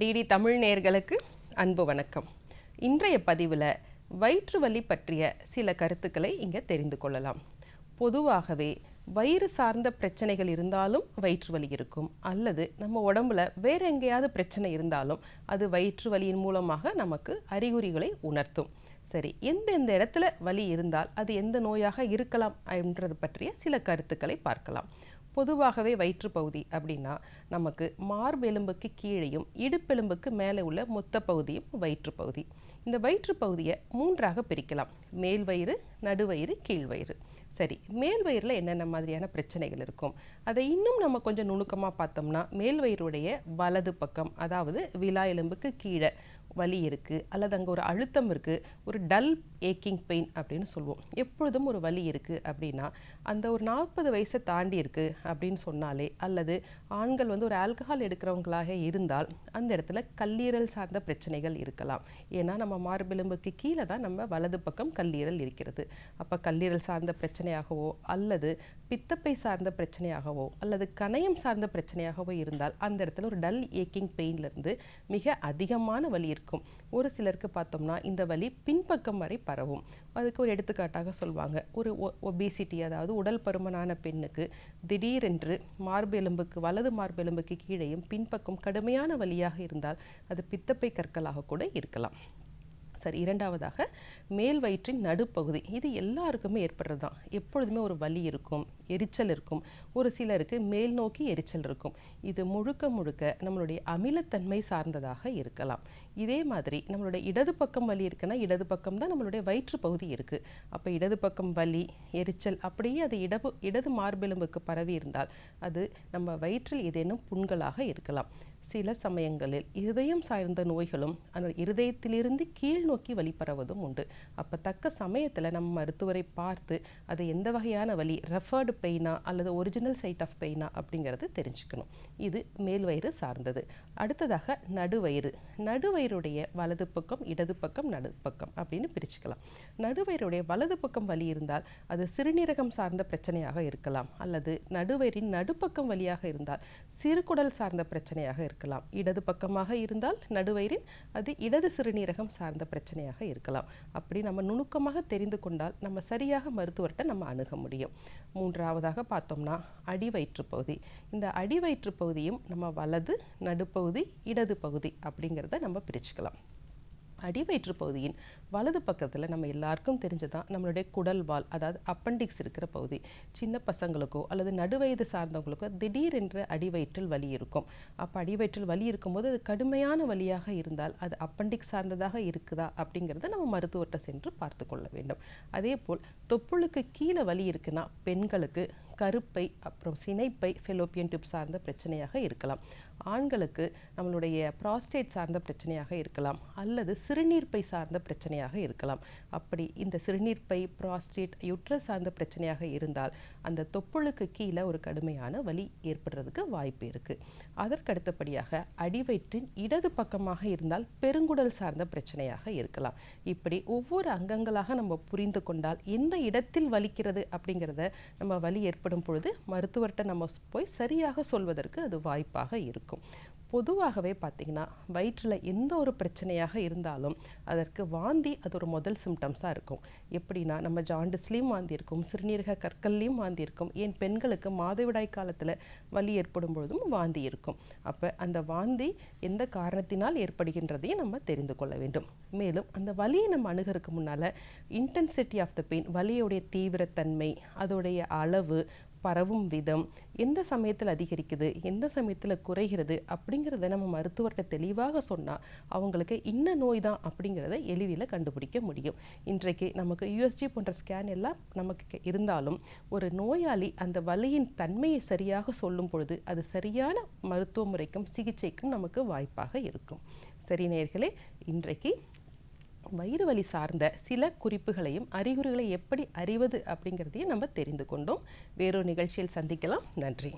DD Tamil நேர்களுக்கு அன்பு வணக்கம். இன்றைய பதிவில் வயிற்று வலி பற்றிய சில கருத்துக்களை இங்கே தெரிந்து கொள்ளலாம். பொதுவாகவே வயிறு சார்ந்த பிரச்சனைகள் இருந்தாலும் வயிற்று வலி இருக்கும். அல்லது நம்ம உடம்புல வேற எங்கேயாவது பிரச்சனை இருந்தாலும் அது வயிற்று வலியின் மூலமாக நமக்கு அறிகுறிகளை உணர்த்தும். சரி எந்தெந்த இடத்துல வலி இருந்தால் அது எந்த நோயாக இருக்கலாம் என்றது பற்றிய சில கருத்துக்களை பார்க்கலாம். பொதுவாகவே வயிற்றுப்பகுதி அப்படின்னா நமக்கு மார்பெலும்புக்கு கீழேயும் இடுப்பெலும்புக்கு மேலே உள்ள மொத்த பகுதியும் வயிற்றுப்பகுதி. இந்த வயிற்றுப்பகுதியை மூன்றாக பிரிக்கலாம். மேல் வயிறு நடுவயிறு கீழ்வயிறு சரி மேல் வயிறில் என்னென்ன மாதிரியான பிரச்சனைகள் இருக்கும்? அதை இன்னும் நம்ம கொஞ்சம் நுணுக்கமாக பார்த்தோம்னா மேல் வயிறுடைய வலது பக்கம் அதாவது விலா எலும்புக்கு கீழே வலி இருக்குது அல்லது அங்கே ஒரு அழுத்தம் இருக்குது ஒரு டல் ஏக்கிங் பெயின் அப்படின்னு சொல்லுவோம். எப்பொழுதும் ஒரு வலி இருக்குது அப்படின்னா அந்த ஒரு நாற்பது வயசை தாண்டி இருக்குது அப்படின்னு சொன்னாலே அல்லது ஆண்கள் வந்து ஒரு ஆல்கஹால் எடுக்கிறவங்களாக இருந்தால் அந்த இடத்துல கல்லீரல் சார்ந்த பிரச்சனைகள் இருக்கலாம். ஏன்னா நம்ம மார்பெலும்புக்கு கீழே தான் நம்ம வலது பக்கம் கல்லீரல் இருக்கிறது. அப்போ கல்லீரல் சார்ந்த பிரச்சனையாகவோ அல்லது பித்தப்பை சார்ந்த பிரச்சனையாகவோ அல்லது கணையம் சார்ந்த பிரச்சனையாகவோ இருந்தால் அந்த இடத்துல ஒரு டல் ஏக்கிங் பெயின்லேருந்து மிக அதிகமான வலி இருக்கும். ஒரு சிலருக்கு பார்த்தோம்னா இந்த வலி பின்பக்கம் வரை பரவும். அதுக்கு ஒரு எடுத்துக்காட்டாக சொல்லுவாங்க ஒரு ஒபிசிட்டி அதாவது உடல் பருமனான பெண்ணுக்கு திடீரென்று மார்பெலும்புக்கு வலது மார்பெலும்புக்கு கீழேயும் பின்பக்கம் கடுமையான வலியாக இருந்தால் அது பித்தப்பை கற்களாக கூட இருக்கலாம். சரி இரண்டாவதாக மேல் வயிற்றின் நடுப்பகுதி. இது எல்லாருக்குமே ஏற்படுறது தான் எப்பொழுதுமே ஒரு வலி இருக்கும் எரிச்சல் இருக்கும். ஒரு சிலருக்கு மேல் நோக்கி எரிச்சல் இருக்கும். இது முழுக்க முழுக்க நம்மளுடைய அமிலத்தன்மை சார்ந்ததாக இருக்கலாம். இதே மாதிரி நம்மளுடைய இடது பக்கம் வலி இருக்குன்னா இடது பக்கம் தான் நம்மளுடைய வயிற்று பகுதி இருக்குது அப்போ இடது பக்கம் வலி எரிச்சல் அப்படியே அது இடது இடது மார்பெலும்புக்கு பரவி இருந்தால் அது நம்ம வயிற்றில் ஏதேனும் புண்களாக இருக்கலாம். சில சமயங்களில் இருதயம் சார்ந்த நோய்களும் அந்த இருதயத்திலிருந்து கீழ் நோக்கி வலி பரவதும் உண்டு. அப்போ தக்க சமயத்தில் நம்ம மருத்துவரை பார்த்து அது எந்த வகையான வலி ரெஃபர்டு பெயினா அல்லது ஒரிஜினல் சைட் ஆஃப் பெயினா அப்படிங்கிறது தெரிஞ்சுக்கணும். இது மேல் வயிறு சார்ந்தது. அடுத்ததாக நடுவயிறு. நடுவயிறுடைய வலது பக்கம் இடது பக்கம் நடு பக்கம் அப்படின்னு பிரிச்சுக்கலாம். நடுவயிறுடைய வலது பக்கம் வலி இருந்தால் அது சிறுநீரகம் சார்ந்த பிரச்சனையாக இருக்கலாம். அல்லது நடுவயிறின் நடுப்பக்கம் வழியாக இருந்தால் சிறுகுடல் சார்ந்த பிரச்சனையாக இருக்கலாம். இடது பக்கமாக இருந்தால் நடுவயிறின் அது இடது சிறுநீரகம் சார்ந்த பிரச்சனையாக இருக்கலாம். அப்படி நம்ம நுணுக்கமாக தெரிந்து கொண்டால் நம்ம சரியாக மருத்துவர்கிட்ட நம்ம அணுக முடியும். மூன்றாவதாக பார்த்தோம்னா அடிவயிற்று பகுதி. இந்த அடிவயிற்று பகுதியும் நம்ம வலது நடுப்பகுதி இடது பகுதி அப்படிங்கிறத நம்ம பிரிச்சுக்கலாம். அடிவயிற்று பகுதியின் வலது பக்கத்தில் நம்ம எல்லாருக்கும் தெரிஞ்சதான் நம்மளுடைய குடல் வால் அதாவது அப்பண்டிக்ஸ் இருக்கிற பகுதி. சின்ன பசங்களுக்கோ அல்லது நடுவயது சார்ந்தவங்களுக்கோ திடீரென்று அடிவயிற்றில் வலி இருக்கும். அப்போ அடிவயிற்றில் வலி இருக்கும்போது அது கடுமையான வலியாக இருந்தால் அது அப்பண்டிக்ஸ் சார்ந்ததாக இருக்குதா அப்படிங்கிறத நம்ம மருத்துவர்கிட்ட சென்று பார்த்து கொள்ள வேண்டும். அதே போல் தொப்புளுக்கு கீழே வலி இருக்குன்னா பெண்களுக்கு கருப்பை அப்புறம் சினைப்பை ஃபெலோப்பியன் டியூப் சார்ந்த பிரச்சனையாக இருக்கலாம். ஆண்களுக்கு நம்மளுடைய ப்ராஸ்டேட் சார்ந்த பிரச்சனையாக இருக்கலாம். அல்லது சிறுநீர்ப்பை சார்ந்த பிரச்சனையாக இருக்கலாம். அப்படி இந்த சிறுநீர்ப்பை ப்ராஸ்டேட் யுட்ரஸ் சார்ந்த பிரச்சனையாக இருந்தால் அந்த தொப்புளுக்கு கீழே ஒரு கடுமையான வலி ஏற்படுறதுக்கு வாய்ப்பு இருக்குது அதற்கடுத்தபடியாக அடிவயிற்றின் இடது பக்கமாக இருந்தால் பெருங்குடல் சார்ந்த பிரச்சனையாக இருக்கலாம். இப்படி ஒவ்வொரு அங்கங்களாக நம்ம புரிந்து கொண்டால் எந்த இடத்தில் வலிக்கிறது அப்படிங்கிறத நம்ம வலி ஏற்படும் பொழுது மருத்துவர்கிட்ட நம்ம போய் சரியாக சொல்வதற்கு அது வாய்ப்பாக இருக்கும். பொதுவாகவே பார்த்திங்கன்னா வயிற்றில் எந்த ஒரு பிரச்சனையாக இருந்தாலும் அதற்கு வாந்தி அது ஒரு முதல் சிம்டம்ஸாக இருக்கும். எப்படின்னா நம்ம ஜாண்டிஸ்லேயும் வாந்தி இருக்கும் சிறுநீரக கற்கள்லேயும் வாந்தி இருக்கும். ஏன் பெண்களுக்கு மாதவிடாய் காலத்தில் வலி ஏற்படும் பொழுதும் வாந்தி இருக்கும். அப்போ அந்த வாந்தி எந்த காரணத்தினால் ஏற்படுகின்றதையும் நம்ம தெரிந்து கொள்ள வேண்டும். மேலும் அந்த வலியை நம்ம அணுகிறதுக்கு முன்னால் இன்டென்சிட்டி ஆஃப் த பெயின் வலியோடைய தீவிரத்தன்மை அதோடைய அளவு பரவும் விதம் எந்த சமயத்தில் அதிகரிக்குது எந்த சமயத்தில் குறைகிறது அப்படிங்கிறத நம்ம மருத்துவர்கிட்ட தெளிவாக சொன்னால் அவங்களுக்கு இன்ன நோய் தான் அப்படிங்கிறத எளிதில் கண்டுபிடிக்க முடியும். இன்றைக்கு நமக்கு யூஎஸ்ஜி போன்ற ஸ்கேன் எல்லாம் நமக்கு இருந்தாலும் ஒரு நோயாளி அந்த வலியின் தன்மையை சரியாக சொல்லும் பொழுது அது சரியான மருத்துவ முறைக்கும் சிகிச்சைக்கும் நமக்கு வாய்ப்பாக இருக்கும். சரி நேர்களே இன்றைக்கு வயிறு வலி சார்ந்த சில குறிப்புகளையும் அறிகுறிகளை எப்படி அறிவது அப்படிங்கிறதையும் நம்ம தெரிந்து கொண்டோம். வேறொரு நிகழ்ச்சியில் சந்திக்கலாம். நன்றி.